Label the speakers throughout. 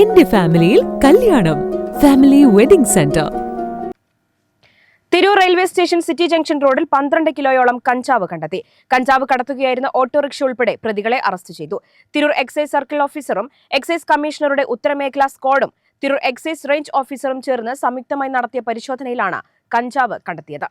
Speaker 1: എന്റെ ഫാമിലിയിൽ കല്യാണം. Family wedding centre
Speaker 2: Tirur railway station city junction റോഡിൽ പന്ത്രണ്ട് കിലോയോളം കഞ്ചാവ് കണ്ടെത്തി. കഞ്ചാവ് കടത്തുകയായിരുന്ന ഓട്ടോറിക്ഷ ഉൾപ്പെടെ പ്രതികളെ അറസ്റ്റ് ചെയ്തു. തിരൂർ എക്സൈസ് സർക്കിൾ ഓഫീസറും എക്സൈസ് കമ്മീഷണറുടെ ഉത്തരമേഖലാ സ്ക്വാഡും തിരൂർ എക്സൈസ് റേഞ്ച് ഓഫീസറും ചേർന്ന് സംയുക്തമായി നടത്തിയ പരിശോധനയിലാണ് കഞ്ചാവ് കണ്ടെത്തിയത്.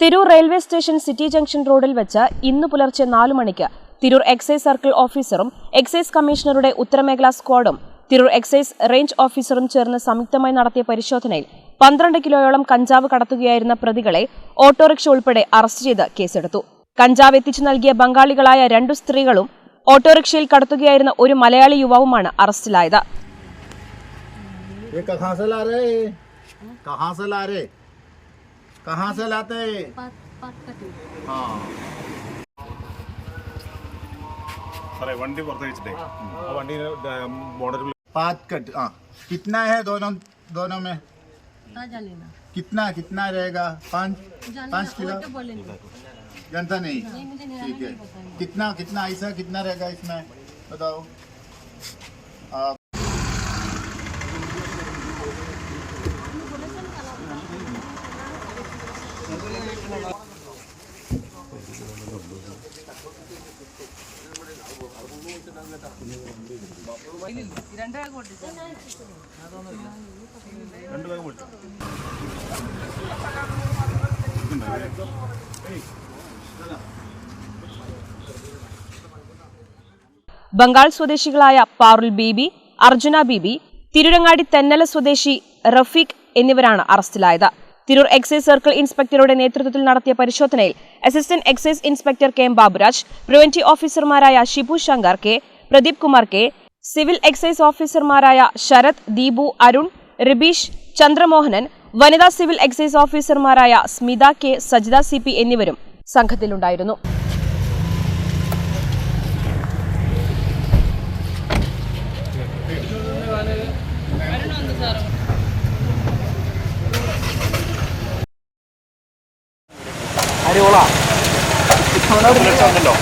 Speaker 2: Tirur railway station city junction റോഡിൽ വെച്ച് ഇന്ന് പുലർച്ചെ നാലു മണിക്ക് തിരൂർ എക്സൈസ് സർക്കിൾ ഓഫീസറും എക്സൈസ് കമ്മീഷണറുടെ ഉത്തരമേഖലാ സ്ക്വാഡും തിരൂർ എക്സൈസ് റേഞ്ച് ഓഫീസറും ചേർന്ന് സംയുക്തമായി നടത്തിയ പരിശോധനയിൽ പന്ത്രണ്ട് കിലോയോളം കഞ്ചാവ് കടത്തുകയായിരുന്ന പ്രതികളെ ഓട്ടോറിക്ഷ ഉൾപ്പെടെ അറസ്റ്റ് ചെയ്ത് കേസെടുത്തു. കഞ്ചാവ് എത്തിച്ചു നൽകിയ ബംഗാളികളായ രണ്ടു സ്ത്രീകളും ഓട്ടോറിക്ഷയിൽ കടത്തുകയായിരുന്ന ഒരു മലയാളി യുവാവുമാണ് അറസ്റ്റിലായത്.
Speaker 3: कहाँ से ला रहे? कहाँ से लाते हैं?
Speaker 4: हाँ। अरे वंडी हाँ। वंडी बॉर्डर
Speaker 3: पात कट हाँ। कितना है दोनों दोनों में? कितना कितना रहेगा? पाँच पाँच किलो? जनता नहीं। ठीक है। कितना कितना ऐसा कितना रहेगा इसमें? बताओ।
Speaker 2: ബംഗാൾ സ്വദേശികളായ പാറുൽ ബീബി അർജുന ബീബി തിരുരങ്ങാടി തെന്നല സ്വദേശി റഫീഖ് എന്നിവരാണ് അറസ്റ്റിലായത്. തിരൂർ എക്സൈസ് സർക്കിൾ ഇൻസ്പെക്ടറുടെ നേതൃത്വത്തിൽ നടത്തിയ പരിശോധനയിൽ assistant excise inspector K M Baburaj preventive ഓഫീസർമാരായ Shibu Shankar K Pradeep Kumar K civil excise ഓഫീസർമാരായ ശരത് ദീപു അരുൺ റിബീഷ് ചന്ദ്രമോഹനൻ വനിതാ സിവിൽ എക്സൈസ് ഓഫീസർമാരായ സ്മിത കെ സജിത സി എന്നിവരും സംഘത്തിലുണ്ടായിരുന്നു.
Speaker 4: ലക്ഷം ഉണ്ടല്ലോ.